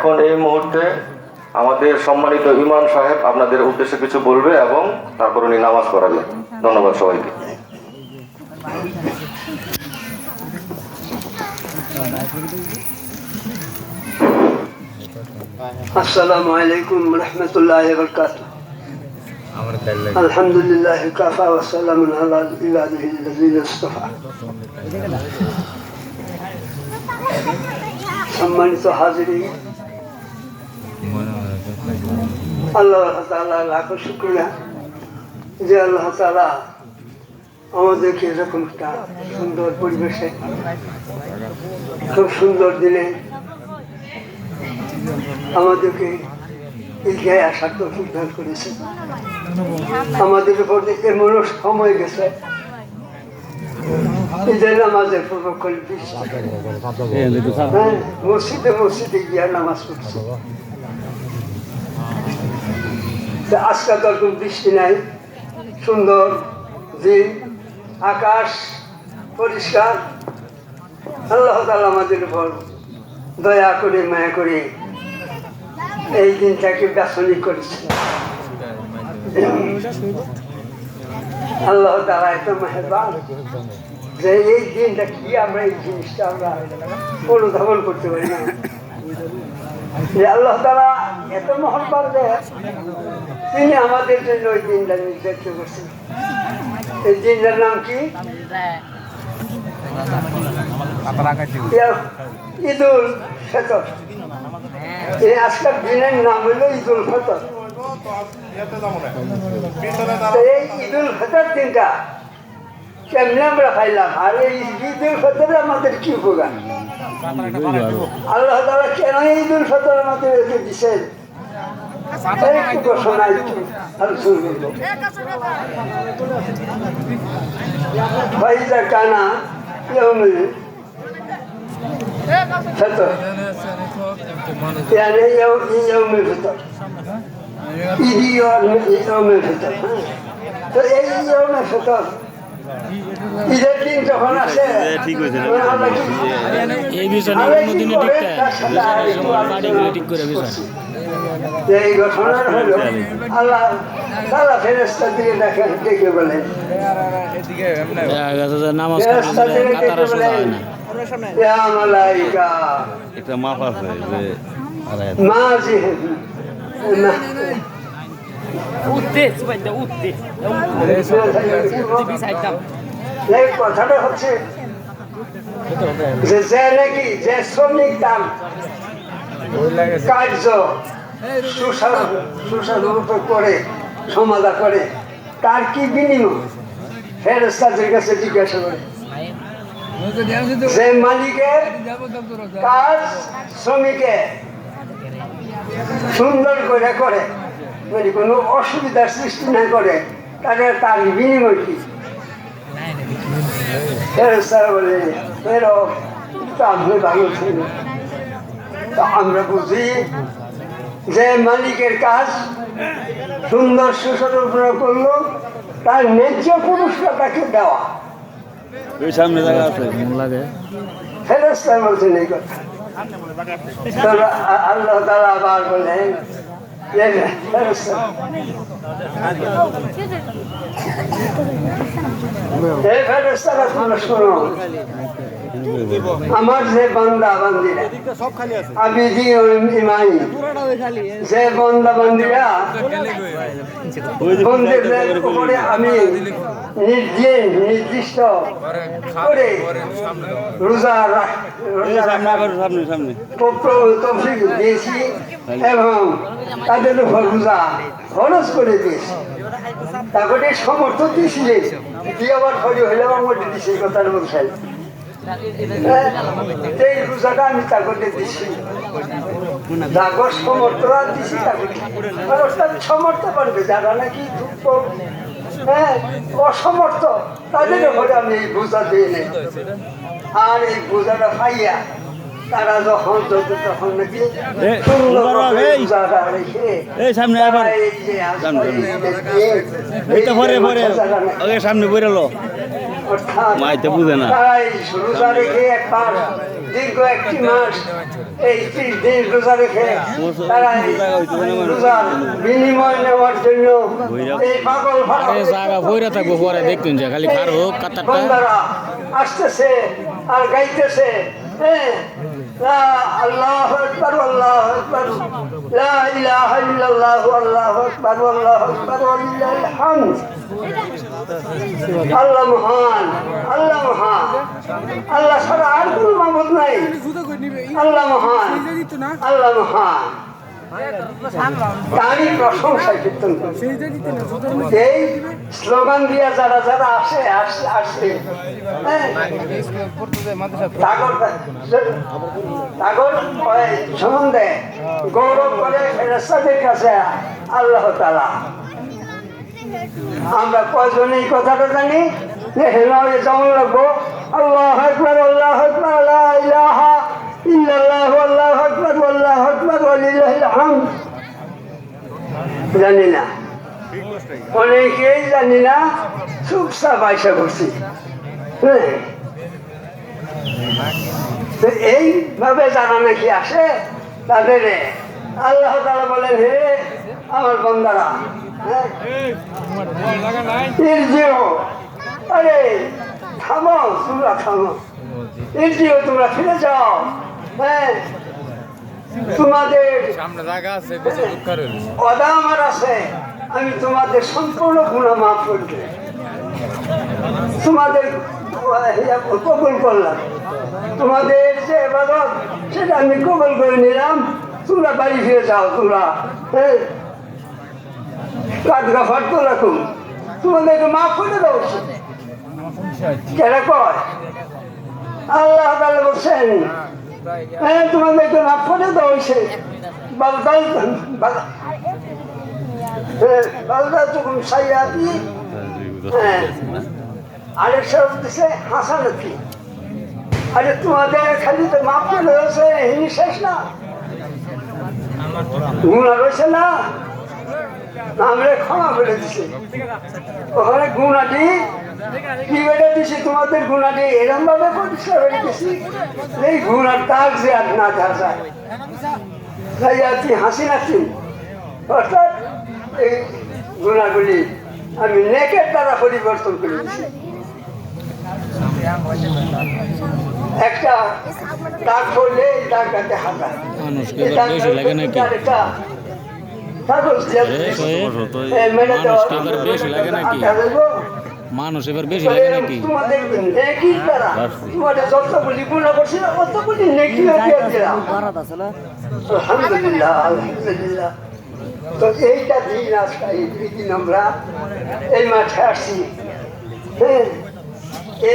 এখন এই মুহূর্তে আমাদের সম্মানিত ইমাম সাহেব আপনাদের উদ্দেশ্যে কিছু বলবে এবং তারপর উনি নামাজ পড়াবেন ধন্যবাদ সবাইকে السلام عليكم ورحمة الله وبركاته الحمد لله كفى وسلام على عباده الذين اصطفى সম্মানিত হাজিরি আল্লাহ তালা লাখো শুক্রিয়া যে আল্লাহ তালা আমাদেরকে এরকম একটা সুন্দর পরিবেশে, খুব সুন্দর দিনে আমাদেরকে এই গায়ে আসার তো উদ্ধার করেছে। আমাদের উপর এমন সময় গেছে নামাজের পূর্বক্ষণ হ্যাঁ মসজিদে মসজিদে গিয়ে নামাজ পড়ছে। আজকাল তো একদম বৃষ্টি নাই, সুন্দর দিন আকাশ পরিষ্কার। আল্লাহ তাআলা আমাদের উপর দয়া করে, মায়া করে এই দিনটাকে ব্যসনিক করেছে আল্লাহ তারা এত মেহরবান যে এই দিনটা কি আমরা এই জিনিসটা আমরা অনুধাবন করতে পারি না। আল্লাহ তারা এত তিনি আমাদের জন্য ওই দিনটা করছেন। এই দিনটার নাম কি? ঈদুল ফেতর। এই আজকের দিনের নাম ঈদুল ফেতর। এই ঈদুল ফেতর দিনটা আমরা খাইলাম আর এই ঈদুল ফেতরে আমাদের কি উপকার? আল্লাহ তালা কেন ঈদুল ফেতর আমাদের এতে দিচ্ছেন একটু ঘোষণা একটু আলোচনা করবো فإذا كان يوم الفطر يعني يوم يوم الفطر يجي يوم يوم الفطر তো এই يوم الفطر ঠিক হয়েছে এই বিষয় ঠিক ঠিক করে বিষয় এই ঘটনা হলো আল্লাহ তারা ফেরেস্তা দিকে দেখে ডেকে বলেন দেখা গেছে যে নামাজ ফেরেস্তা কাটালে দিকে কাতারা সোজা হয় না। মাপ আছে যে উঠতে সুবাইদা উঠতে। কথাটা হচ্ছে যে নাকি যে শ্রমিক দাম, কার্য করে সমাধা করে, তার কি বিনিময়? ফেরস্তাদের কাছে জিজ্ঞাসা করে। যে মালিকের কাজ শ্রমিকের। সুন্দর করে করে। কোনো অসুবিধার সৃষ্টি না করে। তাহলে তার বিনিময় কি? বলে ভালো ছিল তা আমরা বুঝি যে মালিকের কাজ সুন্দর সুসরূপে করল তার ন্যায্য পুরস্কার তাকে দেওয়া। সামনে জায়গা আছে। লাগে ফেরেস্তার বলছেন এই কথা। আল্লাহ তালা আবার বলেন যে ফেরেস্তা এই ফেরেস্তারা তোমরা শোনো আমার যে বান্দা বান্দিরা আবিদি ও ইমাই যে বান্দা বান্দিরা, বন্দীদের উপরে আমি নির্দিন নির্দিষ্ট করে রোজা তৌফিক দিয়েছি এবং তাদের উপর রোজা খরচ করে দিয়েছি। তারপরে সমর্থ দিয়েছিলে দিয়ে আবার ফরি হইলে আমার দিয়েছি কথার বলছেন এই রোজাটা আমি জাগর সমর্থরা দিছি অর্থাৎ সমর্থ পারবে যারা নাকি দুঃখ হ্যাঁ অসমর্থ তাদের আমি এই বোঝা দিয়ে নেই। আর এই বোঝাটা পাইয়া তারা যখন যত তখন নাকি এই। সামনে আবার। সামনে, পরে পরে। সামনে অর্থাৎ মাইতে বুঝে না। রোজা রেখে একবার দীর্ঘ একটি মাস এই ত্রিশ দিন রোজা রেখে তারা রোজার বিনিময় নেওয়ার জন্য এই পাগল ভাড়া জায়গা বইরা থাকব পরে দেখতুন যে খালি কার হোক কাতারটা। আসতেছে আর গাইতেছে হ্যাঁ? লা আকবার আল্লাহু আকবার। লা ইলাহা ইল্লাল্লাহু, আল্লাহু আকবার আল্লাহু আকবার, ওয়ালিল্লাহিল হামদ। আল্লাহ মহান আল্লাহ মহান। আল্লাহ ছাড়া আর কোনো মামত নাই। আল্লাহ মহান আল্লাহ মহান। তারই প্রশংসা কীর্তন এই স্লোগান যারা যারা আসে আসে তাগর সম্বন্ধে গৌরব করে ফেরেস্তাদের কাছে আল্লাহ তালা আমরা কয়জন এই কথাটা জানি? যে হেলারে যেমন লাগবো আল্লাহ আল্লাহ ইলাহা ইল্লাল্লাহু আল্লাহু আকবার আল্লাহু আকবার ওয়ালিল্লাহিল হামদ জানি না অনেকেই জানি না চুপচাপ আয়সা করছি। হ্যাঁ। এইভাবে যারা নাকি আসে তাদের আল্লাহ তালা বলেন হে আমার বন্দারা হ্যাঁ। আরে থামো তোমরা থামো। ইরজিও তোমরা ফিরে যাও। হ্যাঁ। তোমাদের জায়গা আছে। আমি তোমাদের সম্পূর্ণ গুণা মাফ করবে তোমাদের, কবুল করলাম। তোমাদের যে এবাদত, সেটা আমি কবুল করে নিলাম। তোমরা বাড়ি ফিরে যাও, তোমরা হ্যাঁ কাজ গাফার তো রাখুন। তোমাদেরকে মাফ করে দাও কেন কয়, আল্লাহ তাহলে বলছেন হ্যাঁ তোমাদেরকে মাফ করে দেওয়া হয়েছে তখন সাইয়াতি আরেক সব দিছে হাসানাতি আরে, তোমাদের খালি তো করে রয়েছে হিনি শেষ না। গুণা রয়েছে না আমরা ক্ষমা করে দিছি ওখানে গুণাটি কি বেড়ে দিছি তোমাদের গুণাটি এরম ভাবে পরিষ্কার করে দিছি এই গুণার দাগ যে আর না যা। যায় হাসি নাচি অর্থাৎ এই গুণাগুলি আমি নেকের দ্বারা পরিবর্তন করে একটা দাগ পড়লে এই দাগটাতে হাঁটা। মানুষ এবার বেশি লাগে নাকি? তোমাদের নেকির দ্বারা তোমাদের যতগুলি গুণা করছিল অতগুলি নেকিও আলহামদুলিল্লাহ আলহামদুলিল্লাহ। তো এইটা দিন আজকে এই দুই দিন আমরা এই মাঠে আসছি। হ্যাঁ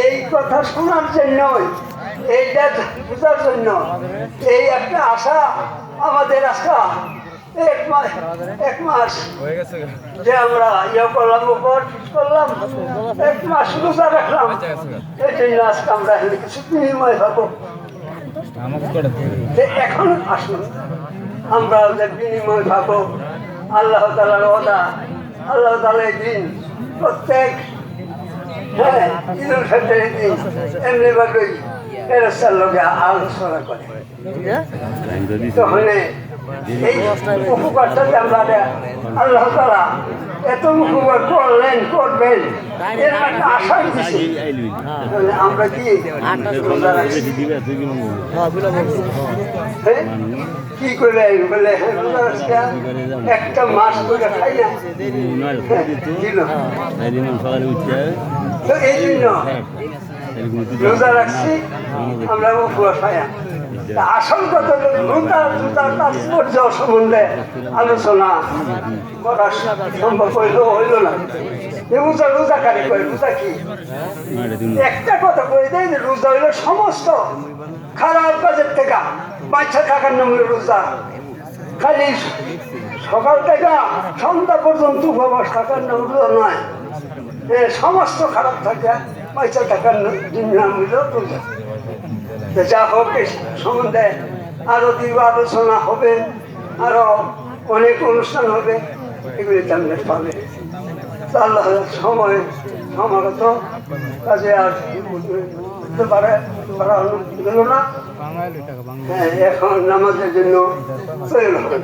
এই কথা শোনার জন্যই এইটা বোঝার জন্য এই একটা আশা আমাদের আশা এক মাস এক মাস যে আমরা ইয়ে করলাম উপর করলাম এক মাস রোজা রাখলাম। এই জন্য আজকে আমরা এখানে কিছু বিনিময় পাবো। এখন আসুন আমরা বিনিময় পাবো। আল্লাহ তালার ওদা আল্লাহ তালার দিন প্রত্যেক হ্যাঁ ফিতরের দিন ফেরস্তার লোকে আলোচনা করে। তখন এই উপকারটা আমরা আল্লাহ তালা এত উপকার করলেন করবেন। এর একটা আশা দিছি। আমরা কি হ্যাঁ? কি করে বলে হ্যাঁ, রোজা রাখছি আর একটা মাস করে খাই না। হ্যাঁ, এই জন্য। রোজা রাখছি আমরা উপবাস তাৎপর্য সম্বন্ধে আলোচনা করা সম্ভব হইল হইল না। রোজা রোজা কারে কয়? রোজা কি? একটা কথা কই দেয় যে রোজা হইল সমস্ত খারাপ কাজের থেকে। বাচ্চা থাকার নাম হলো রোজা। খালি সকাল থেকে সন্ধ্যা পর্যন্ত উপবাস থাকার নাম রোজা নয়। সমস্ত খারাপ থাকে, বাচ্চা থাকার নাম হইল রোজা। যা হোক সম্বন্ধে আরও দীর্ঘ আলোচনা হবে আরও অনেক অনুষ্ঠান হবে এগুলি তেমনি পাবে। আল্লাহ সময় সমাগত। কাজে আর বাড়ানো গেল না। হ্যাঁ এখন নামাজের জন্য তৈরি হবে।